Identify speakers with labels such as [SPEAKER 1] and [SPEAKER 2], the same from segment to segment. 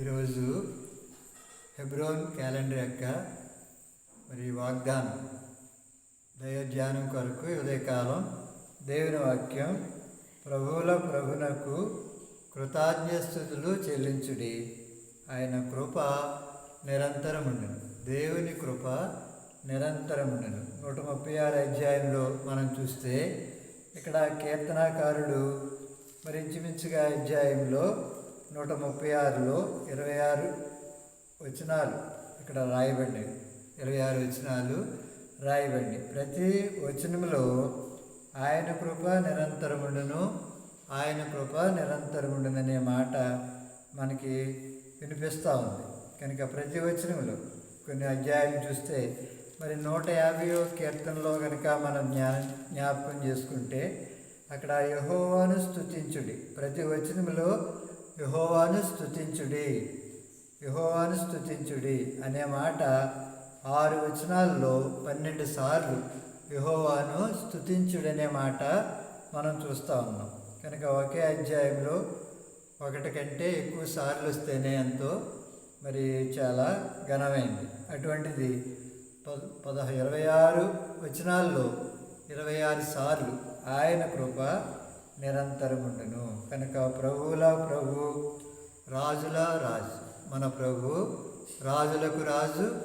[SPEAKER 1] ఈరోజు హెబ్రోన్ క్యాలెండర్ యొక్క మరి వాగ్దానం దైవధ్యానం కొరకు ఉదయకాలం. దేవుని వాక్యం ప్రభువుల ప్రభునకు కృతజ్ఞస్థుతులు చెల్లించుడి. ఆయన కృప నిరంతరముండును. దేవుని కృప నిరంతరముండును. నూట ముప్పై ఆరు అధ్యాయంలో మనం చూస్తే ఇక్కడ కీర్తనాకారుడు మరించుమించుగా అధ్యాయంలో నూట ముప్పై ఆరులో ఇరవై ఆరు వచనాలు ఇక్కడ రాయబడి ఇరవై ఆరు వచనాలు రాయబడి ప్రతి వచనములో ఆయన కృప నిరంతరముండును ఆయన కృప నిరంతరముండుననే మాట మనకి వినిపిస్తూ ఉంది. కనుక ప్రతి వచనంలో కొన్ని అధ్యాయాలు చూస్తే మరి నూట యాభైయో కీర్తనలో కనుక మనం జ్ఞా జ్ఞాపకం చేసుకుంటే అక్కడ యహోవాను స్తుతించుడి. ప్రతి వచనములో యహోవాను స్థుతించుడి యహోవాను స్థుతించుడి అనే మాట ఆరు వచనాల్లో పన్నెండు సార్లు యహోవాను స్థుతించుడనే మాట మనం చూస్తూ ఉన్నాం. కనుక ఒకే అధ్యాయంలో ఒకటి కంటే ఎక్కువ సార్లు వస్తేనే ఎంతో. మరి చాలా ఘనమైంది. అటువంటిది పద పద ఇరవై ఆరు వచనాల్లో ఇరవై ఆరు సార్లు ఆయన కృప నిరంతరముండును. కనుక ప్రభువుల ప్రభు రాజుల రాజు మన ప్రభు రాజులకు రాజు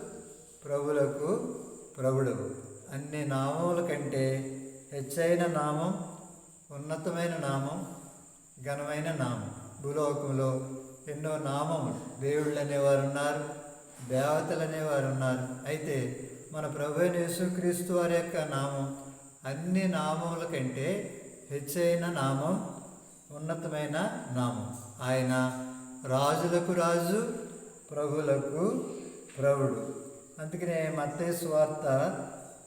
[SPEAKER 1] ప్రభులకు ప్రభుడు. అన్ని నామముల కంటే హెచ్చైన నామం ఉన్నతమైన నామం ఘనమైన నామం. భూలోకంలో ఎన్నో నామములు. దేవుళ్ళు అనేవారు ఉన్నారు దేవతలు అనేవారు ఉన్నారు అయితే మన ప్రభు యేసుక్రీస్తు వారి యొక్క నామం అన్ని నామముల కంటే హెచ్చైన నామం ఉన్నతమైన నామం. ఆయన రాజులకు రాజు ప్రభులకు ప్రభుడు. అందుకనే మత్తయి స్వార్త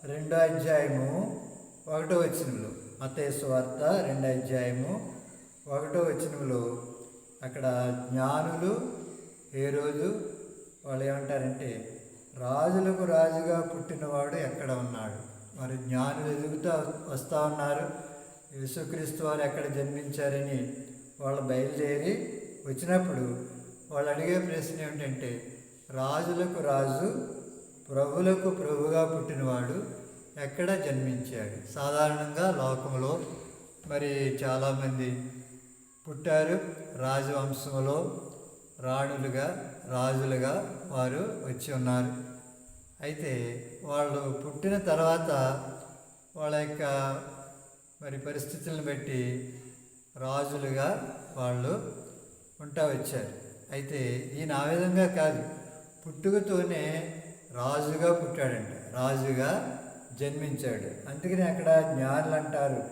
[SPEAKER 1] రెండో అధ్యాయము ఒకటో వచనంలో. మత్తయి స్వార్త రెండో అధ్యాయము ఒకటో వచనంలో అక్కడ జ్ఞానులు ఏ రోజు వాళ్ళు ఏమంటారంటే రాజులకు రాజుగా పుట్టినవాడు ఎక్కడ ఉన్నాడు? మరి జ్ఞానులు ఎదుగుతూ వస్తూ ఉన్నారు. యేసుక్రీస్తు వారు ఎక్కడ జన్మించారని వాళ్ళు బయలుదేరి వచ్చినప్పుడు వాళ్ళు అడిగే ప్రశ్న ఏమిటంటే రాజులకు రాజు ప్రభులకు ప్రభుగా పుట్టినవాడు ఎక్కడ జన్మించాడు? సాధారణంగా లోకంలో మరి చాలామంది పుట్టారు రాజవంశంలో రాణులుగా రాజులుగా వారు వచ్చి ఉన్నారు. అయితే వాళ్ళు పుట్టిన తర్వాత వాళ్ళ యొక్క మరి పరిస్థితులను బట్టి రాజులుగా వాళ్ళు ఉంటా వచ్చారు. అయితే ఈయన ఆ విధంగా కాదు. పుట్టుకతోనే రాజుగా పుట్టాడంట. రాజుగా జన్మించాడు. అందుకని అక్కడ జ్ఞానులు అంటారు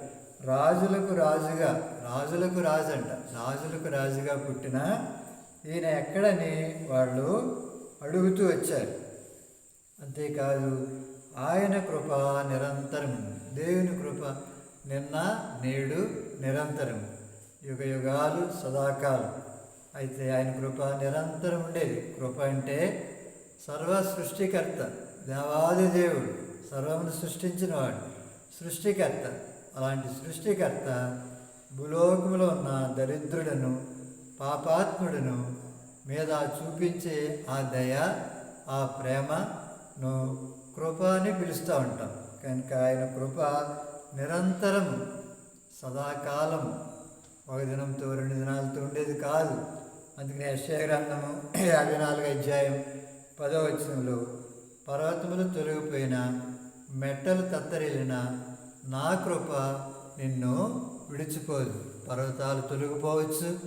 [SPEAKER 1] రాజులకు రాజుగా రాజులకు రాజు అంట రాజులకు రాజుగా పుట్టిన ఈయన ఎక్కడని వాళ్ళు అడుగుతూ వచ్చారు. అంతేకాదు ఆయన కృప నిరంతరం దేవుని కృప నిన్న నేడు నిరంతరం. యుగ యుగాలు సదాకాలం. అయితే ఆయన కృప నిరంతరం ఉండేది. కృప అంటే సర్వ సృష్టికర్త దేవాది దేవుడు సర్వమును సృష్టించినవాడు సృష్టికర్త. అలాంటి సృష్టికర్త భూలోకములో ఉన్న దరిద్రుడను పాపాత్ముడను మీద చూపించే ఆ దయ ఆ ప్రేమను కృప అని పిలుస్తూ ఉంటాం. కనుక ఆయన కృప నిరంతరం సదాకాలం ఒక దినంతో రెండు దినాలతో ఉండేది కాదు. అందుకని యశ్య గ్రంథము యాభై నాలుగు అధ్యాయం పదో వచనంలో పర్వతములు తొలగిపోయిన మెట్టలు తత్తరిల్లిన నా కృప నిన్ను విడిచిపోదు. పర్వతాలు తొలగిపోవచ్చు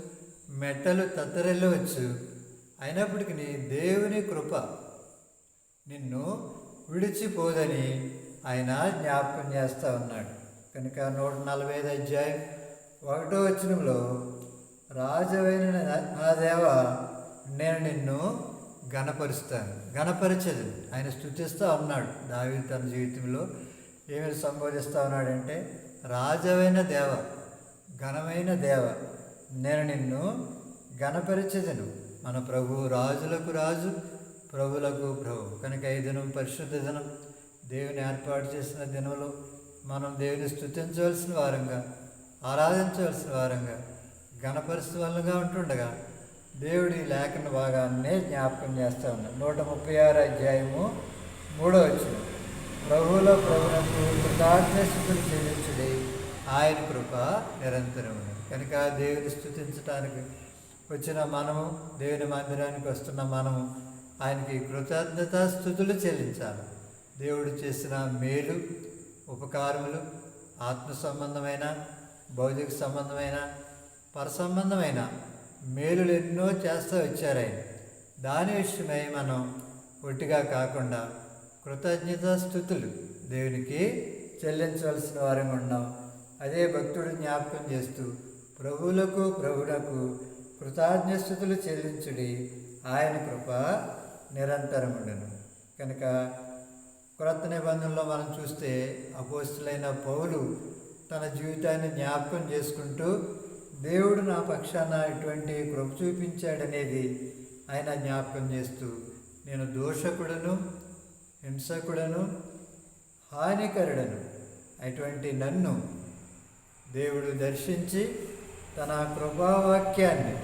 [SPEAKER 1] మెట్టలు తత్తరిల్లవచ్చు. అయినప్పటికీ నీ దేవుని కృప నిన్ను విడిచిపోదని ఆయన జ్ఞాపకం చేస్తూ ఉన్నాడు. కనుక నూట నలభై ఐదు అధ్యాయం ఒకటో వచనంలో రాజవైన నా దేవ నేను నిన్ను గణపరుస్తాను గణపరిచదు ఆయన స్థుతిస్తూ ఉన్నాడు. దావి తన జీవితంలో ఏమి సంబోధిస్తూ ఉన్నాడంటే రాజవైన దేవ ఘనమైన దేవ నేను నిన్ను గణపరిచదను మన ప్రభు రాజులకు రాజు ప్రభులకు ప్రభు కనుక ఈ దినం పరిశుద్ధ దినం. దేవుని ఏర్పాటు చేసిన దినంలో మనం దేవుని స్థుతించవలసిన వారంగా ఆరాధించవలసిన వారంగా గణపరిస్థితి వల్లగా ఉంటుండగా దేవుడి లేఖన భాగాన్నే జ్ఞాపకం చేస్తూ ఉన్నాడు నూట ముప్పై ఆరు అధ్యాయము మూడో వచ్చిన ప్రభువుల ప్రభునకు కృతజ్ఞతలు చెల్లించుడి ఆయన కృప నిరంతరము కనుక దేవుని స్థుతించడానికి వచ్చిన మనము దేవుని మందిరానికి వస్తున్న మనము ఆయనకి కృతజ్ఞత స్థుతులు చెల్లించాలి. దేవుడు చేసిన మేలు ఉపకారములు ఆత్మ సంబంధమైన భౌతిక సంబంధమైన పరసంబంధమైన మేలులు ఎన్నో చేస్తూ వచ్చారు ఆయన. దాని విషయమై మనం ఒట్టిగా కాకుండా కృతజ్ఞత స్థుతులు దేవునికి చెల్లించవలసిన వారంగా ఉన్నాం. అదే భక్తుడు జ్ఞాపకం చేస్తూ ప్రభువులకు ప్రభువులకు కృతజ్ఞస్థుతులు చెల్లించుడి ఆయన కృప నిరంతరముండును. కనుక క్రొత్త నిబంధనలో మనం చూస్తే అపోస్తులైన పౌలు తన జీవితాన్ని జ్ఞాపకం చేసుకుంటూ దేవుడు నా పక్షాన ఇటువంటి కృప చూపించాడనేది ఆయన జ్ఞాపకం చేస్తూ నేను దోషకుడను హింసకుడను హానికరుడను. అటువంటి నన్ను దేవుడు దర్శించి తన కృపావాక్యాన్ని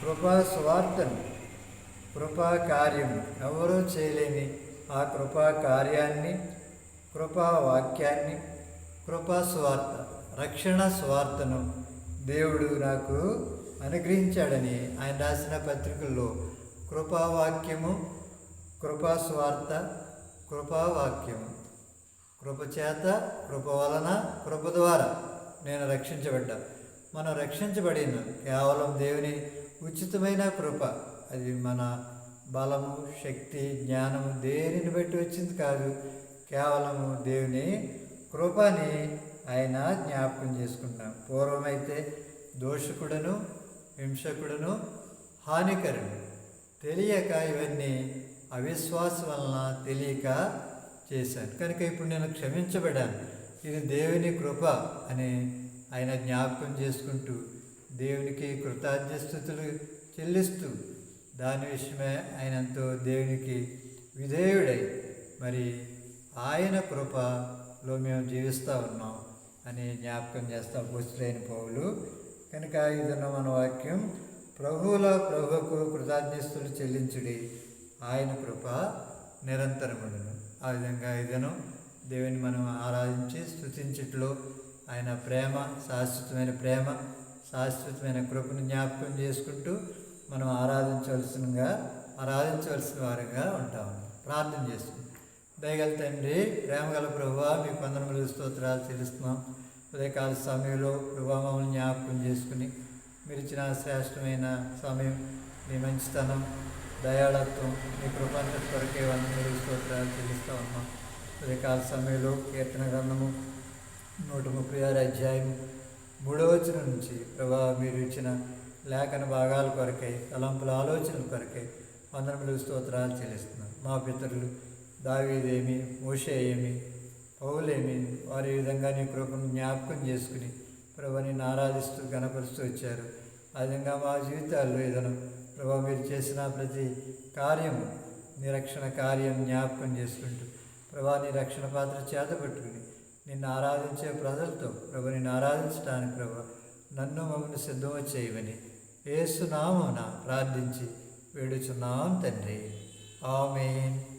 [SPEAKER 1] కృపా స్వార్థను కృపా కార్యం ఎవరూ చేయలేని ఆ కృపా కార్యాన్ని కృపా వాక్యాన్ని కృపా స్వార్థ రక్షణ స్వార్థను దేవుడు నాకు అనుగ్రహించాడని ఆయన రాసిన పత్రికల్లో కృపావాక్యము కృపా స్వార్థ కృపావాక్యము కృప చేత కృప వలన కృప ద్వారా నేను రక్షించబడ్డా. మనం రక్షించబడిన కేవలం దేవుని ఉచితమైన కృప. అది మన బలము శక్తి జ్ఞానము దేనిని బట్టి వచ్చింది కాదు. కేవలము దేవుని కృపని ఆయన జ్ఞాపకం చేసుకుంటాం. పూర్వమైతే దోషకుడను హింసకుడను హానికరుడు. తెలియక ఇవన్నీ అవిశ్వాసం వలన తెలియక చేశాను. కనుక ఇప్పుడు నేను క్షమించబడాను. ఇది దేవుని కృప అని ఆయన జ్ఞాపకం చేసుకుంటూ దేవునికి కృతజ్ఞస్థుతులు చెల్లిస్తూ దాని విషయమే ఆయన ఎంతో దేవునికి విధేయుడై మరి ఆయన కృపలో మేము జీవిస్తూ ఉన్నాం అని జ్ఞాపకం చేస్తాం పుస్తులైన పౌలు. కనుక ఇదన్న మన వాక్యం ప్రభువుల ప్రభుకు కృతజ్ఞస్తులు చెల్లించుడి ఆయన కృప నిరంతరముడును. ఆ విధంగా ఇదను దేవుని మనం ఆరాధించి స్థుతించట్లో ఆయన ప్రేమ శాశ్వతమైన ప్రేమ శాశ్వతమైన కృపను జ్ఞాపకం చేసుకుంటూ మనం ఆరాధించవలసినగా ఆరాధించవలసిన వారిగా ఉంటాము ప్రార్థన చేస్తున్నాం. దయగల తండ్రి ప్రేమగల ప్రభు మీ కొందరములు స్తోత్రాలు చెల్లిస్తున్నాం. ఉదయకాల సమయంలో ప్రభా మమ్మల్ని జ్ఞాపకం చేసుకుని మీరు ఇచ్చిన శ్రేష్టమైన సమయం మీ మంచితనం దయాళత్వం మీ కృపాంత కొరకే వందలు స్తోత్రాలు తెలుస్తూ ఉన్నాం. ఉదయకాల సమయంలో కీర్తన గ్రంథము నూట ముప్పై ఆరు అధ్యాయం మూడవ నుంచి ప్రభా మీరు ఇచ్చిన లేఖన భాగాల కొరకై తలంపుల ఆలోచనల కొరకై వందనములు స్తోత్రాలు చెల్లిస్తున్నాం మా పితరులు దావీదేమి మోషే ఏమి పౌలేమి వారి ఈ విధంగా నీ కృపను జ్ఞాపకం చేసుకుని ప్రభుని ఆరాధిస్తూ గణపరుస్తూ వచ్చారు. ఆ విధంగా మా జీవితాల్లో ఏదైనా ప్రభు మీరు చేసిన ప్రతి కార్యము నిరక్షణ కార్యం జ్ఞాపకం చేసుకుంటూ ప్రభా నీ రక్షణ పాత్ర చేత పట్టుకుని నిన్ను ఆరాధించే ప్రజలతో ప్రభు నిన్ను ఆరాధించడానికి ప్రభు నన్ను మమ్మల్ని సిద్ధం చేయమని ఏసునామన ప్రార్థించి వేడుచున్నాం తండ్రి. ఆమెన్.